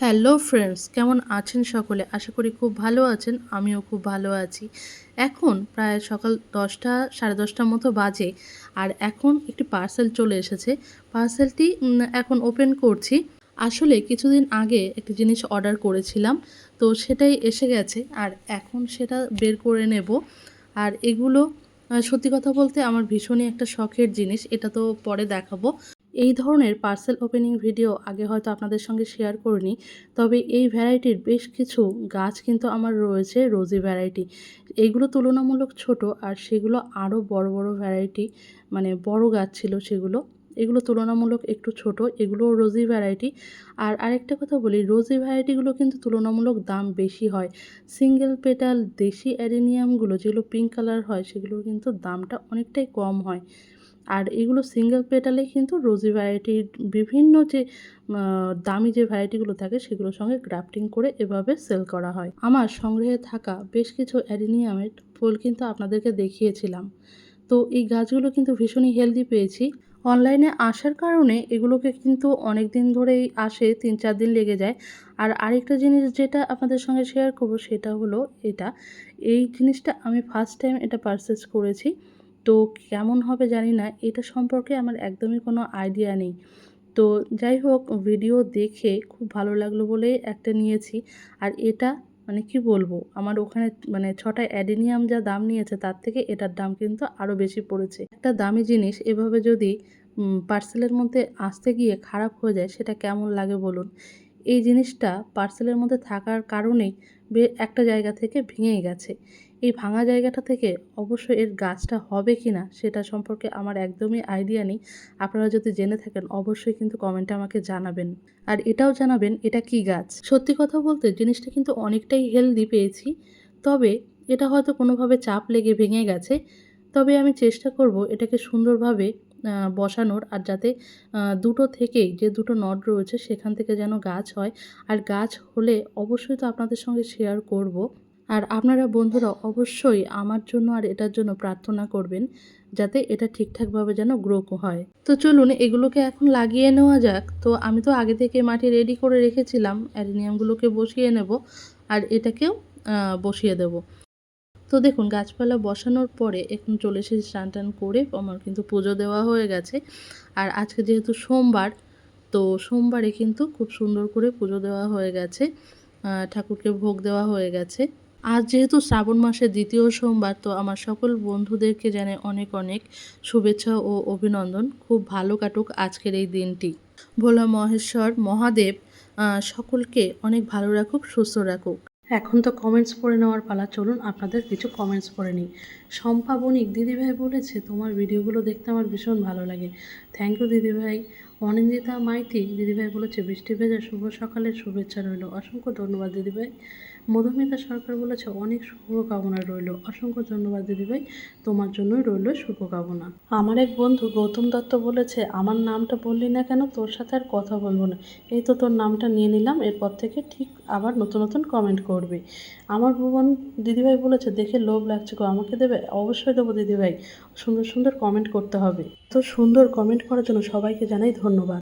Hello friends, কেমন আছেন সকলে? আশা করি খুব ভালো আছেন, আমিও খুব ভালো আছি। এখন প্রায় সকাল দশটা, সাড়ে দশটার মতো বাজে আর এখন একটি পার্সেল চলে এসেছে। পার্সেলটি এখন ওপেন করছি। আসলে কিছুদিন আগে একটি জিনিস অর্ডার করেছিলাম, তো সেটাই এসে গেছে আর এখন সেটা বের করে নেব। আর এগুলো সত্যি কথা বলতে আমার ভীষণই একটা শখের জিনিস, এটা তো পরে দেখাবো। এই ধরনের পার্সেল ওপেনিং ভিডিও আগে হয়তো আপনাদের সঙ্গে শেয়ার করিনি, তবে এই ভ্যারাইটির বেশ কিছু গাছ কিন্তু আমার রয়েছে রোজি ভ্যারাইটি এইগুলো তুলনামূলক ছোট আর সেগুলো আরও বড় বড় ভ্যারাইটি মানে বড় গাছ ছিল সেগুলো। এগুলো তুলনামূলক একটু ছোট এগুলো রোজি ভ্যারাইটি আর আরেকটা কথা বলি রোজি ভ্যারাইটিগুলো কিন্তু তুলনামূলক দাম বেশি হয়। সিঙ্গেল পেটাল দেশি অ্যারেনিয়ামগুলো যেগুলো পিঙ্ক কালার হয়, সেগুলোর কিন্তু দামটা অনেকটাই কম হয়। আর এগুলো সিঙ্গেল পেটালে কিন্তু রোজি ভ্যারাইটির বিভিন্ন যে দামি যে ভ্যারাইটিগুলো থাকে সেগুলোর সঙ্গে গ্রাফটিং করে এভাবে সেল করা হয়। আমার সংগ্রহে থাকা বেশ কিছু অ্যাডিনিয়ামের ফুল কিন্তু আপনাদেরকে দেখিয়েছিলাম। তো এই গাছগুলো কিন্তু ভীষণই হেলদি পেয়েছি। অনলাইনে আসার কারণে এগুলোকে কিন্তু অনেক দিন ধরেই আসে, তিন চার দিন লেগে যায়। আর আরেকটা জিনিস যেটা আপনাদের সঙ্গে শেয়ার করব সেটা হলো এটা। এই জিনিসটা আমি ফার্স্ট টাইম এটা পারচেস করেছি। তো কেমন হবে জানি না, এটা সম্পর্কে আমার একদমই কোনো আইডিয়া নেই। তো যাই হোক ভিডিও দেখে খুব ভালো লাগল বলেই একটা নিয়েছি। আর এটা মানে কি বলব, আমার ওখানে মানে ছটা অ্যাডেনিয়াম যা দাম নিয়েছে, তার থেকে এটার দাম কিন্তু আরও বেশি পড়েছে। একটা দামি জিনিস, এভাবে যদি পার্সেলের মধ্যে আসতে গিয়ে খারাপ হয়ে যায়, সেটা কেমন লাগে বলুন? এই জিনিসটা পার্সেলের মধ্যে থাকার কারণেই একটা জায়গা থেকে ভেঙে গেছে। এই ভাঙা জায়গাটা থেকে অবশ্যই এর গাছটা হবে কি না, সেটা সম্পর্কে আমার একদমই আইডিয়া নেই। আপনারা যদি জেনে থাকেন, অবশ্যই কিন্তু কমেন্টে আমাকে জানাবেন। আর এটাও জানাবেন, এটা কি গাছ? সত্যি কথা বলতে জিনিসটা কিন্তু অনেকটাই হেলদি পেয়েছি, তবে এটা হয়তো কোনোভাবে চাপ লেগে ভেঙে গেছে। তবে আমি চেষ্টা করব এটাকে সুন্দরভাবে বসানোর আর যাতে দুটো থেকেই যে দুটো নট রয়েছে সেখান থেকে যেন গাছ হয়। আর গাছ হলে অবশ্যই তো আপনাদের সঙ্গে শেয়ার করব। আর আপনারা বন্ধুরা অবশ্যই আমার জন্য আর এটার জন্য প্রার্থনা করবেন যাতে এটা ঠিকঠাকভাবে যেন গ্রো হয়। তো চলুন এগুলোকে এখন লাগিয়ে নেওয়া যাক। তো আমি তো আগে থেকে মাটি রেডি করে রেখেছিলাম অ্যারিনিয়ামগুলোকে বসিয়ে নেব আর এটাকেও বসিয়ে দেব। তো দেখুন, গাছপালা বসানোর পরে এখন চলে এসেছি স্নান টান করে, আমার কিন্তু পুজো দেওয়া হয়ে গেছে। আর আজকে যেহেতু সোমবার, তো সোমবারে কিন্তু খুব সুন্দর করে পুজো দেওয়া হয়ে গেছে। ঠাকুরকে ভোগ দেওয়া হয়ে গেছে। আজ যেহেতু শ্রাবণ মাসের দ্বিতীয় সোমবার, তো আমার সকল বন্ধুদেরকে জানাই অনেক অনেক শুভেচ্ছা ও অভিনন্দন। খুব ভালো কাটুক আজকের এই দিনটি। ভোলা মহেশ্বর মহাদেব সকলকে অনেক ভালো রাখুক, সুস্থ রাখুক। এখন তো কমেন্টস পড়ে নেওয়ার পালা, চলুন আপনাদের কিছু কমেন্টস পড়ে নিই। শম্পা বণিক দিদিভাই বলেছে, তোমার ভিডিওগুলো দেখতে আমার ভীষণ ভালো লাগে। থ্যাংক ইউ দিদিভাই। অনিন্দিতা মাইতি, দিদিভাই বলেছে, বৃষ্টি ভেজা শুভ সকালের শুভেচ্ছা রইল। অসংখ্য ধন্যবাদ দিদিভাই। মধুমিতা সরকার বলেছে, অনেক শুভকামনা রইল। অসংখ্য ধন্যবাদ দিদিভাই। তোমার জন্যই রইল শুভকামনা। আমার এক বন্ধু গৌতম দত্ত বলেছে, আমার নামটা বললি না কেন, তোর সাথে আর কথা বলব না। এই তো তোর নামটা নিয়ে নিলাম, এরপর থেকে ঠিক আবার নতুন নতুন কমেন্ট করবে। আমার ভুবন দিদিভাই বলেছে, দেখে লোভ লাগছে গো, আমাকে দেবে? অবশ্যই দেবো দিদিভাই। সুন্দর সুন্দর কমেন্ট করতে হবে। তো সুন্দর কমেন্ট করার জন্য সবাইকে জানাই ধন্যবাদ।